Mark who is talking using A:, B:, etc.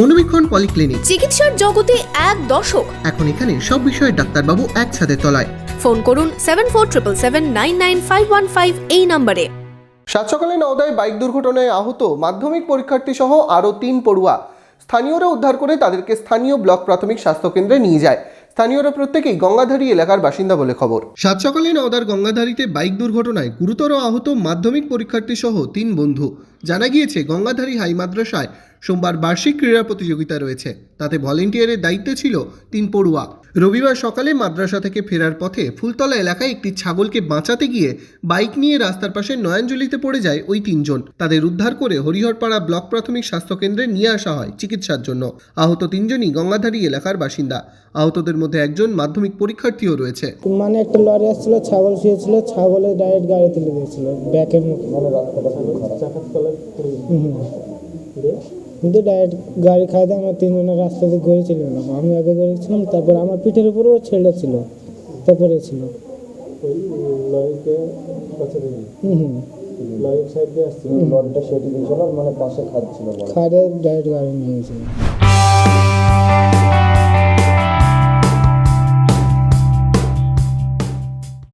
A: মনোবীক্ষণ polyclinic.
B: চিকিৎসার জগতে এক দশক
A: এখন এখানে সব বিষয়ে ডাক্তারবাবু একসাথে তলায়।
B: ফোন করুন seven four triple seven nine nine five one five এই নম্বরে।
C: সাত সকালে নওদায় বাইক দুর্ঘটনায় আহত মাধ্যমিক পরীক্ষার্থী সহ আরও তিন পড়ুয়া। স্থানীয়রা উদ্ধার করে তাদেরকে স্থানীয় ব্লক প্রাথমিক স্বাস্থ্যকেন্দ্রে নিয়ে যায়। স্থানীয়রা প্রত্যেকেই গঙ্গাধারী এলাকার বাসিন্দা বলে খবর।
A: সাত সকালে নওদার গঙ্গাধারীতে বাইক দুর্ঘটনায় গুরুতর আহত মাধ্যমিক পরীক্ষার্থী সহ তিন বন্ধু। জানা গিয়েছে, গঙ্গাধারী হাই মাদ্রাসায় সোমবার বার্ষিক ক্রীড়া প্রতিযোগিতা রয়েছে। তাতে ভলেন্টিয়ারের দায়িত্বে ছিল তিন পড়ুয়া। রবিবার সকালে মাদ্রাসা থেকে ফেরার পথে ফুলতলা এলাকায় একটি ছাগলকে বাঁচাতে গিয়ে বাইক নিয়ে রাস্তার পাশে নয়াঞ্জলিতে পড়ে যায় ওই তিনজন। তাদের উদ্ধার করে হরিহরপাড়া ব্লক প্রাথমিক স্বাস্থ্যকেন্দ্রে নিয়ে আসা হয় চিকিৎসার জন্য। আহত তিনজনই গঙ্গাধারী এলাকার বাসিন্দা। আহতদের মধ্যে একজন মাধ্যমিক পরীক্ষার্থীও রয়েছে।
D: মানে একটা লরি আসছিল ছাগল শুয়েছিল ছাগলের ডাইরেক্ট গাড়ি তুলে দিয়েছিল। ব্যাকের মুখে। কিন্তু ডাইরেক্ট গাড়ি খাই দিয়ে আমরা তিনজনের রাস্তা দিয়ে ঘুরে চলে গেলাম আমি আগে ঘুরেছিলাম তারপর আমার পিঠের উপরেও ছেলে ছিল তারপরে ছিল। হুম
E: সাইড দিয়ে আসছিল লরিটা সেটি দিয়েছিল মানে পাশে খাচ্ছিল
D: খাড়ে ডাইরেক্ট গাড়ি নিয়ে গেছিল।